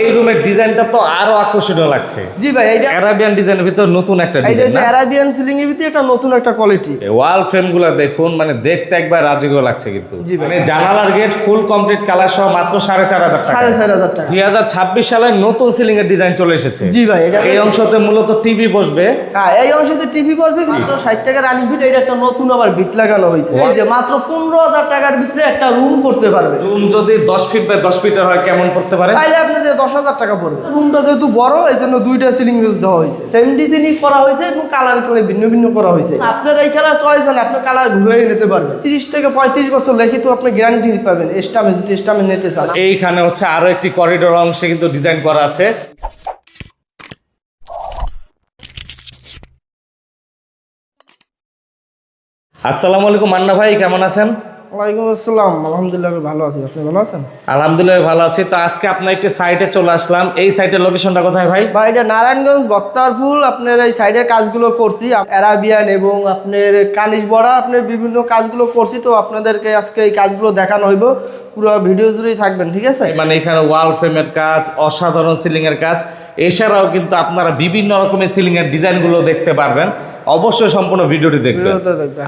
এই রুমের ডিজাইনটা তো আরও আকর্ষণীয় লাগছে। জি ভাই এইটা অ্যারাবিয়ান ডিজাইনের ভিতর নতুন একটা ডিজাইন এই যে অ্যারাবিয়ান সিলিং এর ভিতরে একটা নতুন একটা কোয়ালিটি ওয়াল ফ্রেমগুলা দেখুন মানে দেখতে একবার রাজকীয় লাগছে কিন্তু। মানে জানালার গেট ফুল কমপ্লিট কালার সহ মাত্র সাড়ে চার হাজার টাকা। সাড়ে চার হাজার টাকা। দুই হাজার ছাব্বিশ সালের নতুন সিলিং এর ডিজাইন চলে এসেছে। জি ভাই এটা এই অংশতে মূলত টিভি বসবে। হ্যাঁ এই অংশতে টিভি বসবে মাত্র ষাট টাকা রানিং ফিট এটা একটা নতুন আবার বিট লাগানো হয়েছে। এই যে মাত্র পনেরো হাজার টাকার ভিতরে একটা রুম করতে পারবে। রুম যদি দশ ফিট বাই দশ ফিটের হয় কেমন করতে পারে? তাইলে আপনি যে দশ হাজার টাকা পড়বে। রুমটা যেহেতু বড় এই জন্য দুইটা সিলিং ইউজ দেওয়া হয়েছে। সেম ডিজাইনই করা হয়েছে এবং কালার করে ভিন্ন ভিন্ন করা হয়েছে। আপনার এই কালার চয়েস হন আপনি কালার ঘুরে নিতে পারবেন। তিরিশ থেকে পঁয়ত্রিশ বছর লিখিত আপনি গ্যারান্টি পাবেন এস্টামে যদি এস্টামে নিতে চান। এইখানে হচ্ছে আরও একটি করিডোর অংশে কিন্তু ডিজাইন করা আছে। আসসালামু আলাইকুম মান্না ভাই কেমন আছেন? ওয়ালাইকুম আসসালাম। আলহামদুলিল্লাহ ভালো আছি। আপনি ভালো আছেন? আলহামদুলিল্লাহ ভালো আছি। তো আজকে আপনার একটি সাইটে চলে আসলাম। এই সাইটের লোকেশনটা কোথায় ভাই? বা এটা নারায়ণগঞ্জ বক্তারপুল। আপনার এই সাইডের কাজগুলো করছি। অ্যারাবিয়ান এবং আপনার কানিশ বড়া আপনার বিভিন্ন কাজগুলো করছি। তো আপনাদেরকে আজকে এই কাজগুলো দেখানো হইব। পুরো ভিডিও জুড়েই থাকবেন ঠিক আছে? মানে এখানে ওয়াল ফ্রেমের কাজ অসাধারণ সিলিং এর কাজ। এছাড়াও কিন্তু আপনারা বিভিন্ন রকমের সিলিং এর ডিজাইনগুলো দেখতে পারবেন। অবশ্যই সম্পূর্ণ ভিডিওটি দেখবেন।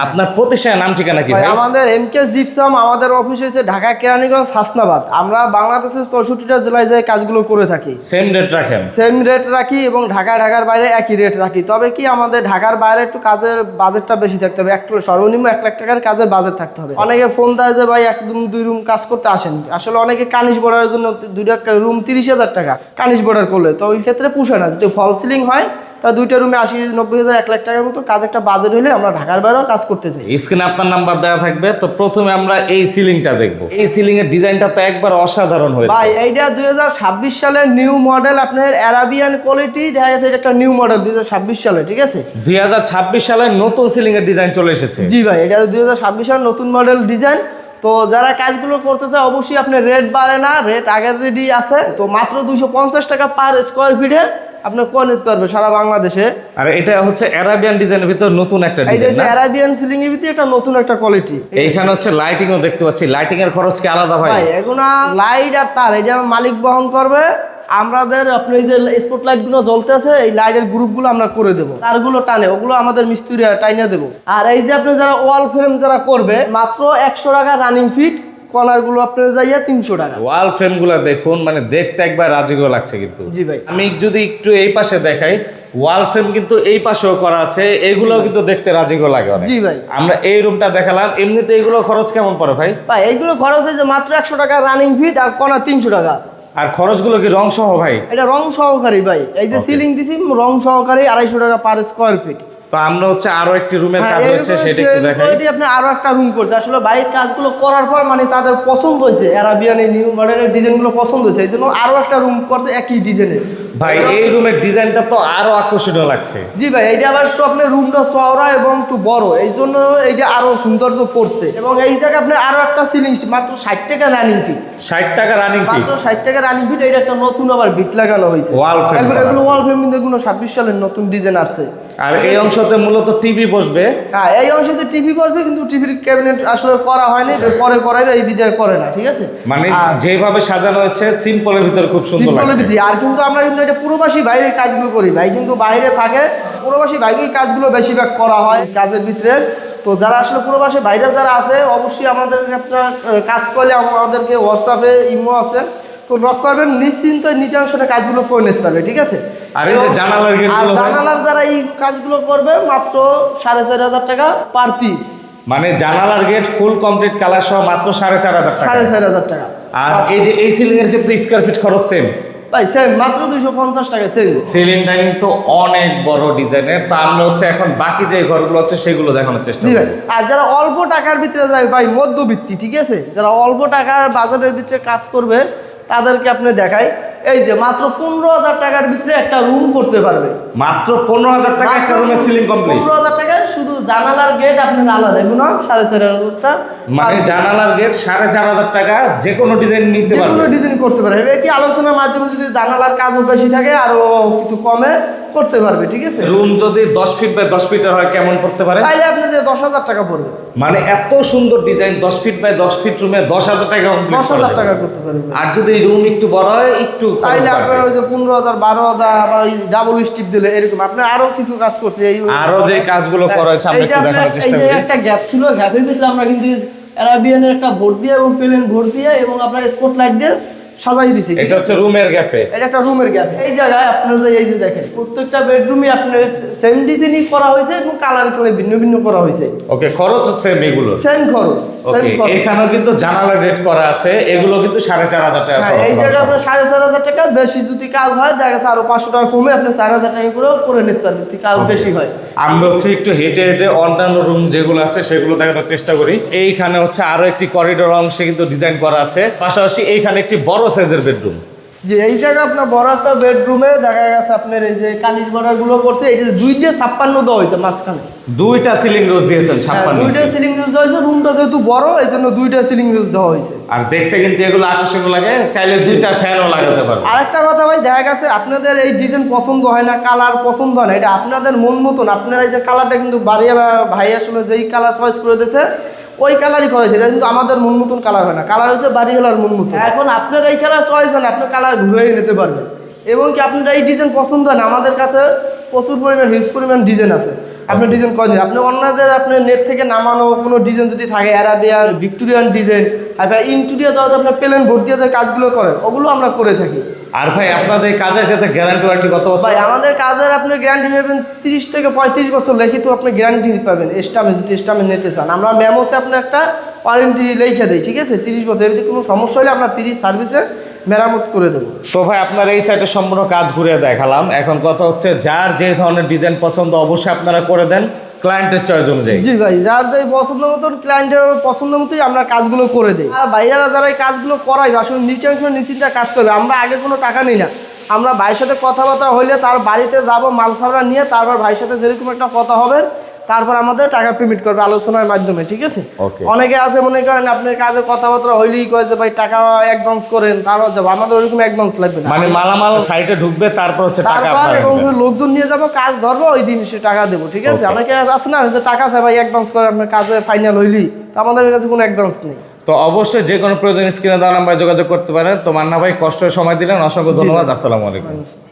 আপনার প্রতিষ্ঠানের নাম ঠিকানা কি ভাই, আমাদের এম কে জিপসাম আমাদের অফিস হয়েছে ঢাকা কেরানীগঞ্জ হাসনাবাদ। আমরা বাংলাদেশের চৌষট্টিটা জেলায় যে কাজগুলো করে থাকি। সেম রেট রাখেন। সেম রেট রাখি এবং ঢাকা ঢাকার বাইরে একই রেট রাখি। তবে কি আমাদের ঢাকার বাইরে একটু কাজের বাজেটটা বেশি থাকতে হবে। একটা সর্বনিম্ন এক লাখ টাকার কাজের বাজেট থাকতে হবে। অনেকে ফোন দেয় যে ভাই এক রুম দুই রুম কাজ করতে আসেন। আসলে অনেকে কানিশ বর্ডারের জন্য দুইটা রুম তিরিশ হাজার টাকা কানিশ বর্ডার করলে। তো ওই ক্ষেত্রে পুষে না। যদি ফল সিলিং হয় তা দুইটা রুমে আশি নব্বই হাজার এক লাখ টাকার মতো কাজ একটা বাজেট হলে আমরা ঢাকার বাইরেও কাজ করতে চাই। স্ক্রিনে আপনার নাম্বার দেওয়া থাকবে। তো প্রথমে আমরা এই সিলিংটা দেখব। এই সিলিং এর ডিজাইনটা তো একবার অসাধারণ হয়েছে। ভাই এইটা দুই হাজার ছাব্বিশ সালের নিউ মডেল আপনার অ্যারাবিয়ান কোয়ালিটি দেখা গেছে এটা একটা নিউ মডেল দুই হাজার ছাব্বিশ সালে ঠিক আছে? দুই হাজার ছাব্বিশ সালের নতুন সিলিং এর ডিজাইন চলে এসেছে। জি ভাই এটা দুই হাজার ছাব্বিশ সালের নতুন মডেল ডিজাইন তো যারা কাজগুলো করতে চায় অবশ্যই আপনার রেট বাড়ে না রেট আগের রেডি আছে। তো মাত্র দুইশো পঞ্চাশ টাকা পার স্কোয়ার ফিটে আপনি করে নিতে পারবে? সারা বাংলাদেশে? আর এটা হচ্ছে অ্যারাবিয়ান ডিজাইনের ভিতর নতুন একটা এই যে ডিজাইন অ্যারাবিয়ান সিলিং এর ভিতরে একটা নতুন একটা কোয়ালিটি এইখানে হচ্ছে লাইটিংও দেখতে পাচ্ছি। লাইটিং এর খরচ কি আলাদা ভাই? ভাই এগুলো লাইট আর তার এটা মালিক বহন করবে আমাদের আপনি এই যে স্পট লাইটগুলো জ্বলতে আছে এই লাইটের গ্রুপগুলো আমরা করে দেবো। তারগুলো টানে ওগুলো আমাদের মিস্ত্রি টাইনে দেবো। আর এই যে আপনি যারা ওয়াল ফ্রেম যারা করবে মাত্র একশো টাকা রানিং ফিট কর্নারগুলো আপনার যাইয়া তিনশো টাকা। ওয়াল ফ্রেমগুলা দেখুন মানে দেখতে একবার রাজকীয় লাগছে কিন্তু। জি ভাই। আমি যদি একটু এই পাশে দেখাই ওয়াল ফ্রেম কিন্তু এই পাশেও করা আছে এইগুলো কিন্তু দেখতে রাজকীয় লাগে অনেক। জি ভাই। আমরা এই রুমটা দেখালাম এমনিতে এইগুলো খরচ কেমন পড়ে ভাই? ভাই এইগুলো খরচ হয়েছে মাত্র একশো টাকা রানিং ফিট আর কর্নার তিনশো টাকা। আর খরচগুলো কি রং সহ ভাই? এটা রং সহকারী ভাই। এই যে সিলিং দিছি রং সহকারী আড়াইশো টাকা পার স্কোয়ার ফিট তো আমরা হচ্ছে আরও একটি রুমের হ্যাঁ, কাজ হয়েছে সেটা একটু দেখাই। আপনি আরও একটা রুম করছে। আসলে বাইক কাজগুলো করার পর মানে তাদের পছন্দ হয়েছে। অ্যারাবিয়ান এই নিউ মডেলের ডিজাইনগুলো পছন্দ হয়েছে। এই জন্য আরও একটা রুম করছে একই ডিজাইনের ভাই এই রুমের ডিজাইনটা তো আরও আকর্ষণীয় লাগছে। জি ভাই এইটা আবার একটু আপনার রুমটা চওড়া এবং একটু বড়। এই জন্য এইটা আরও সৌন্দর্য পড়ছে এবং এই জায়গায় আপনি আরও একটা সিলিং মাত্র ষাট টাকা রানিং ফিট ষাট টাকা রানিং ফি মাত্র ষাট টাকা রানিং ফিট এটা একটা নতুন আবার বিট লাগানো হয়েছে। Frame এগুলো এগুলো ওয়াল ফ্রেম কিন্তু এগুলো ছাব্বিশ সালের নতুন ডিজাইন আসছে। আর এই অংশতে মূলত টিভি বসবে। হ্যাঁ এই অংশতে টিভি বসবে কিন্তু টিভির ক্যাবিনেট আসলে করা হয়নি পরে করাবে এই বিদায় করে না ঠিক আছে? মানে যেভাবে সাজানো হয়েছে সিম্পলের ভিতরে খুব সুন্দর সিম্পলের লাগছে। আর কিন্তু আমরা কিন্তু এটা পুরোবাসী বাইরে কাজগুলো করি ভাই। কিন্তু বাইরে থাকে পুরোবাসী বাইরেই কাজগুলো বেশিরভাগ করা হয় কাজের ভিতরে। তো যারা আসলে পুরোবাসী বাইরে যারা আছে অবশ্যই আমাদের আপনার কাজ করলে আমাদেরকে হোয়াটসঅ্যাপে ইমো আছে। তো নক করবেন নিশ্চিন্ত নিটাংশনে কাজগুলো করে নিতে পারবে ঠিক আছে? আর এই যে জানালার গেটগুলো জানালার যারা এই কাজগুলো করবে মাত্র সাড়ে চার হাজার টাকা পার পিস মানে জানালার গেট ফুল কমপ্লিট কালার সহ মাত্র সাড়ে চার হাজার টাকা। সাড়ে চার হাজার টাকা। আর এই যে এই সিলিং এর ক্ষেত্রে স্কোয়ার ফিট খরচ সেম ভাই সেম মাত্র দুইশো পঞ্চাশ টাকা সেম সিলিংটা কিন্তু অনেক বড় ডিজাইনের তা আমরা হচ্ছে এখন বাকি যে ঘরগুলো আছে সেগুলো দেখানোর চেষ্টা ভাই। আর যারা অল্প টাকার ভিতরে যায় ভাই মধ্যবিত্তি ঠিক আছে? যারা অল্প টাকার বাজারের ভিতরে কাজ করবে তাদেরকে আপনি দেখাই। এই যে মাত্র পনেরো হাজার টাকার ভিতরে একটা রুম করতে পারবে। মাত্র পনেরো হাজার টাকা একটা রুমের সিলিং কমপ্লিট পনেরো হাজার শুধু জানালার গেট আপনার আলাদা এগুলো সাড়ে চার হাজারটা মানে জানালার গেট সাড়ে চার হাজার টাকা যে কোনো ডিজাইন নিতে কোনো ডিজাইন করতে কি আলোচনার মাধ্যমে যদি জানালার কাজও বেশি থাকে আরও কিছু কমে করতে পারবে ঠিক আছে? রুম যদি দশ ফিট বাই দশ ফিটের হয় কেমন করতে পারে? তাইলে আপনি যে দশ হাজার টাকা পড়বে। মানে এত সুন্দর ডিজাইন দশ ফিট বাই দশ ফিট রুমে দশ হাজার টাকা দশ হাজার টাকা করতে পারবে। আর যদি রুম একটু বড় হয় একটু তাইলে আপনার ওই যে পনেরো হাজার বারো হাজার আবার ডাবল স্টিপ দিলে এরকম। আপনি আরও কিছু কাজ করছে এই আরও যে কাজগুলো করা হয়েছে আমরা একটু আপনার- দেখানোর এই চেষ্টা যে করি। একটা গ্যাপ ছিল গ্যাপের ভিতরে আমরা কিন্তু অ্যারাবিয়ানের একটা ভোট দিয়ে এবং প্লেন ভোট দিয়ে এবং আপনার স্পট লাইট দিয়ে সাজাই দিছি এটা হচ্ছে রুমের গ্যাপে। এটা একটা রুমের গ্যাপ। এই জায়গায় আপনার যে এই যে দেখেন প্রত্যেকটা বেডরুমে আপনার সেম ডিজাইনই করা হয়েছে এবং কালার করে ভিন্ন ভিন্ন করা হয়েছে। ওকে খরচ হচ্ছে এগুলো। সেম খরচ ওকে এখানেও কিন্তু জানালা রেট করা আছে এগুলো কিন্তু সাড়ে চার হাজার টাকা হ্যাঁ এই। জায়গায় আপনার সাড়ে চার হাজার টাকা বেশি যদি কাজ হয় দেখা গেছে আরও পাঁচশো টাকা কমে আপনি চার হাজার টাকা করে করে নিতে পারবেন যদি কাজ বেশি হয়। আমরা হচ্ছে একটু হেঁটে হেঁটে অন্যান্য রুম যেগুলো আছে সেগুলো দেখানোর চেষ্টা করি। এইখানে হচ্ছে আরও একটি করিডোর অংশে কিন্তু ডিজাইন করা আছে। পাশাপাশি এইখানে একটি বড় সাইজের বেডরুম। যে এই জায়গায় আপনার বড় একটা বেডরুমে দেখা গেছে আপনার এই যে কালিশ বর্ডারগুলো করছে এই যে দুইটা ছাপ্পান্ন দেওয়া হয়েছে মাঝখানে। দুইটা সিলিং রোজ দিয়েছেন হ্যাঁ, ছাপ্পান্ন দুইটা সিলিং রোজ দেওয়া হয়েছে রুমটা যেহেতু বড় এই জন্য দুইটা সিলিং রোজ দেওয়া হয়েছে। আর দেখতে কিন্তু এগুলো আকর্ষণীয় লাগে চাইলে দুইটা ফ্যানও লাগাতে পারবে আরেকটা কথা ভাই দেখা গেছে আপনাদের এই ডিজাইন পছন্দ হয় না কালার পছন্দ হয় না এটা আপনাদের মন মতন আপনারা এই যে কালারটা কিন্তু বাড়িওয়ালা ভাই আসলে যেই কালার চয়েস করে দিয়েছে ওই কালারই করেছে এটা কিন্তু আমাদের মন মতন কালার হয় না। কালার হচ্ছে বাড়িওয়ালার মন মতন এখন আপনার এই কালার চয়েস হয় না আপনি কালার ঘুরে নিতে পারবেন। এবং কি আপনার এই ডিজাইন পছন্দ হয় না, আমাদের কাছে প্রচুর পরিমাণ হিউজ পরিমাণ ডিজাইন আছে। আপনি ডিজাইন করেন আপনি অন্যদের আপনি নেট থেকে নামানো কোনো ডিজাইন যদি থাকে অ্যারাবিয়ান ভিক্টোরিয়ান ডিজাইন আপনার ইন্টুরিয়া যাওয়া আপনার প্লেন ভোট দিয়ে যে কাজগুলো করেন, ওগুলো আমরা করে থাকি। আর ভাই আপনাদের কাজের ক্ষেত্রে গ্যারান্টি ওয়ারেন্টি কত বছর? ভাই আমাদের কাজের আপনি গ্যারান্টি পাবেন তিরিশ থেকে পঁয়ত্রিশ বছর লিখিত আপনি গ্যারান্টি পাবেন। স্টামে যদি স্টামে নিতে চান। আমরা মেমোতে আপনি একটা ওয়ারেন্টি লিখে দিই ঠিক আছে? তিরিশ বছর যদি কোনো সমস্যা হলে আমরা ফ্রি সার্ভিসে মেরামত করে দেবো। তো ভাই আপনার এই সাইডে সম্পূর্ণ কাজ ঘুরে দেখালাম। এখন কথা হচ্ছে যার যে ধরনের ডিজাইন পছন্দ অবশ্যই আপনারা করে দেন। ক্লায়েন্টের চয়েস অনুযায়ী। জি ভাই, যার যাই পছন্দ মতন ক্লায়েন্টের পছন্দ মতোই আমরা কাজগুলো করে দিই। আর ভাইয়ারা যারা এই কাজগুলো করাই আসলে নিটেনশন নিশ্চিন্তে কাজ করবে, আমরা আগে কোনো টাকা নিই না। আমরা ভাইয়ের সাথে কথাবার্তা হইলে তার বাড়িতে যাব, মাল সামরা নিয়ে তারপর ভাইয়ের সাথে যেরকম একটা কথা হবে তারপর আমাদের টাকা পেমেন্ট করবে আলোচনার মাধ্যমে ঠিক আছে? অনেকে আছে মনে করেন আপনার কাজে কথাবার্তা হইলেই কয় যে ভাই টাকা অ্যাডভান্স করেন তারপর যাব আমাদের ওইরকম অ্যাডভান্স লাগবে না। মানে মালামাল সাইটে ঢুকবে তারপর হচ্ছে টাকা তারপর এবং লোকজন নিয়ে যাব কাজ ধরবো ওই দিন সে টাকা দেবো ঠিক আছে? অনেকে আছে না যে টাকা চাই ভাই অ্যাডভান্স করে আপনার কাজে ফাইনাল হইলি তো আমাদের কাছে কোনো অ্যাডভান্স নেই। তো অবশ্যই যে কোনো প্রয়োজন স্ক্রিনে দেওয়া নাম্বারে যোগাযোগ করতে পারেন। তো মান্না ভাই কষ্টের সময় দিলেন। অসংখ্য ধন্যবাদ। আসসালামু আলাইকুম।